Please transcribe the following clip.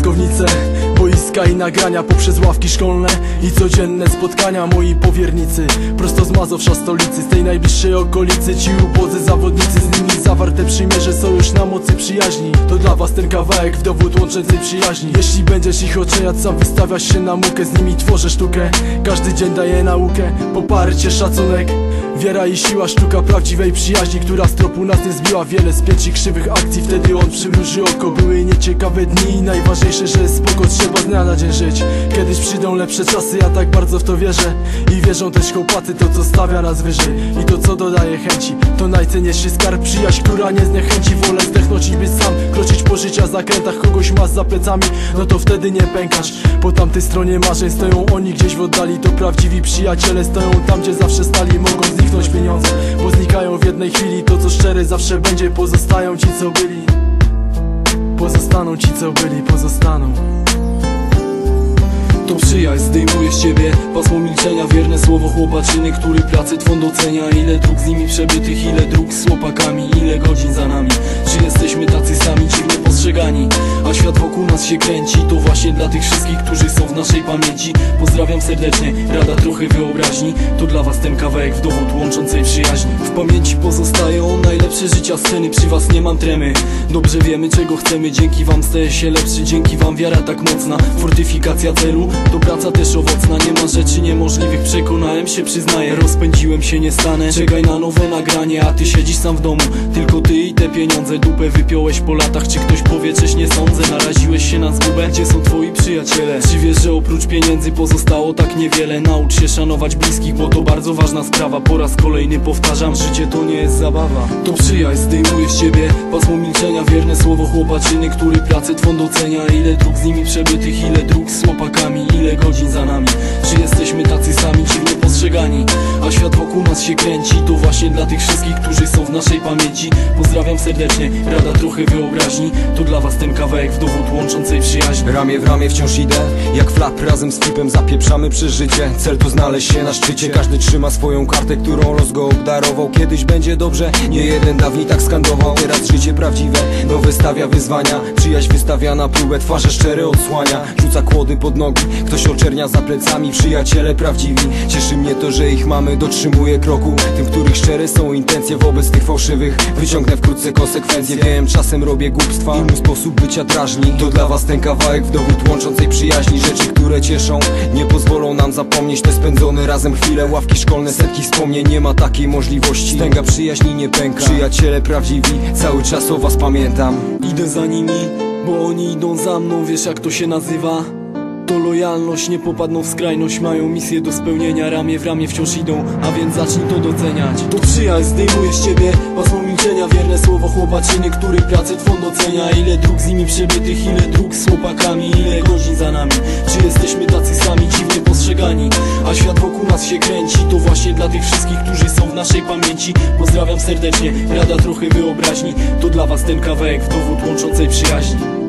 Piaskownice, boiska i nagrania poprzez ławki szkolne I codzienne spotkania moi powiernicy. Prosto z Mazowsza stolicy, z tej najbliższej okolicy. Ci ubodzy zawodnicy, z nimi zawarte przymierze Są na mocy przyjaźni. To dla was ten kawałek w dowód łączącej przyjaźni. Jeśli będziesz ich oceniać, sam wystawiasz się na mukę. Z nimi tworzę sztukę, każdy dzień daje naukę. Poparcie, szacunek. Wiara i siła, sztuka prawdziwej przyjaźni Która z tropu nas nie zbiła. Wiele spięć i krzywych akcji Wtedy on przymruży oko. Były nieciekawe dni i najważniejsze, że spoko Trzeba z dnia na dzień żyć. Kiedyś przyjdą lepsze czasy, ja tak bardzo w to wierzę. I wierzą też chłopacy To co stawia nas wyżej. I to co dodaje chęci To najcenniejszy skarb. Przyjaźń, która nie zniechęci. Wolę zdechnąć i być sam. Kroczyć po życia zakrętach Kogoś masz za plecami No to wtedy nie pękasz. Po tamtej stronie marzeń Stoją oni gdzieś w oddali To prawdziwi przyjaciele Stoją tam, gdzie zawsze stali. Mogą zniknąć pieniądze Bo znikają w jednej chwili. To co szczere zawsze będzie Pozostają ci co byli. Pozostaną ci co byli Pozostaną przyjaźń zdejmuje z ciebie pasmo milczenia Wierne słowo chłopaczyny, który pracę twą docenia. Ile dróg z nimi przebytych, ile dróg z chłopakami Ile godzin za nami. Czy jesteśmy tacy sami, dziwnie postrzegani? A świat wokół nas się kręci To właśnie dla tych wszystkich, którzy są w naszej pamięci. Pozdrawiam serdecznie, rada trochę wyobraźni. To dla was ten kawałek w dowód łączącej przyjaźni. W pamięci pozostają najlepsze życia sceny Przy was nie mam tremy. Dobrze wiemy czego chcemy. Dzięki wam staję się lepszy Dzięki wam wiara tak mocna. Fortyfikacja celu to praca też owocna Nie ma rzeczy niemożliwych. Przekonałem się, przyznaję Rozpędziłem się, nie stanę. Czekaj na nowe nagranie A ty siedzisz sam w domu. Tylko ty i te pieniądze Dupę wypiąłeś po latach. Czy ktoś powie, czyś nie sądzę? Naraziłeś się na zgubę? Gdzie są twoi przyjaciele? Wiesz, że oprócz pieniędzy pozostało tak niewiele? Naucz się szanować bliskich Bo to bardzo ważna sprawa. Po raz kolejny powtarzam Życie to nie jest zabawa. To przyjaźń zdejmuje z ciebie Pasmo milczenia. Wierne słowo chłopaczyny Który pracę twą docenia. Ile dróg z nimi przebytych Ile dróg z chłopakami Ile godzin za nami. Czy jesteśmy tacy sami dziwnie postrzegani A świat wokół nas się kręci To właśnie dla tych wszystkich, którzy są w naszej pamięci. Pozdrawiam serdecznie, rada trochę wyobraźni. To dla was ten kawałek w dowód łączącej przyjaźni Ramię w ramię wciąż idę Jak flap razem z flipem zapieprzamy przez życie Cel to znaleźć się na szczycie. Każdy trzyma swoją kartę, którą los go obdarował. Kiedyś będzie dobrze, nie jeden dawniej tak skandował. Teraz życie prawdziwe, no wystawia wyzwania. Przyjaźń wystawia na próbę, twarze szczere odsłania. Rzuca kłody pod nogi, ktoś oczernia za plecami. Przyjaciele prawdziwi, cieszy mnie to, że ich mamy. Dotrzymuję kroku, tym których szczere są intencje Wobec tych fałszywych wyciągnę wkrótce konsekwencje. Wiem, czasem robię głupstwa. I sposób bycia drażni. To dla was ten kawałek w dowód łączącej przyjaźni. Rzeczy, które cieszą, nie pozwolą nam zapomnieć. Te spędzone razem chwile, ławki szkolne, setki wspomnień. Nie ma takiej możliwości, stęga przyjaźni nie pęka. Przyjaciele prawdziwi, cały czas o was pamiętam. Idę za nimi, bo oni idą za mną. Wiesz jak to się nazywa? To lojalność, nie popadną w skrajność. Mają misję do spełnienia, ramię w ramię wciąż idą A więc zacznij to doceniać. To przyjaźń zdejmuje z ciebie pasmo milczenia. Wierne słowo chłopaczyny, który pracę twą docenia. Ile dróg z nimi przebytych, ile dróg z chłopakami Ile godzin za nami. Czy jesteśmy tacy sami, dziwnie postrzegani? A świat wokół nas się kręci To właśnie dla tych wszystkich, którzy są w naszej pamięci. Pozdrawiam serdecznie, rada trochę wyobraźni. To dla was ten kawałek w dowód łączącej przyjaźni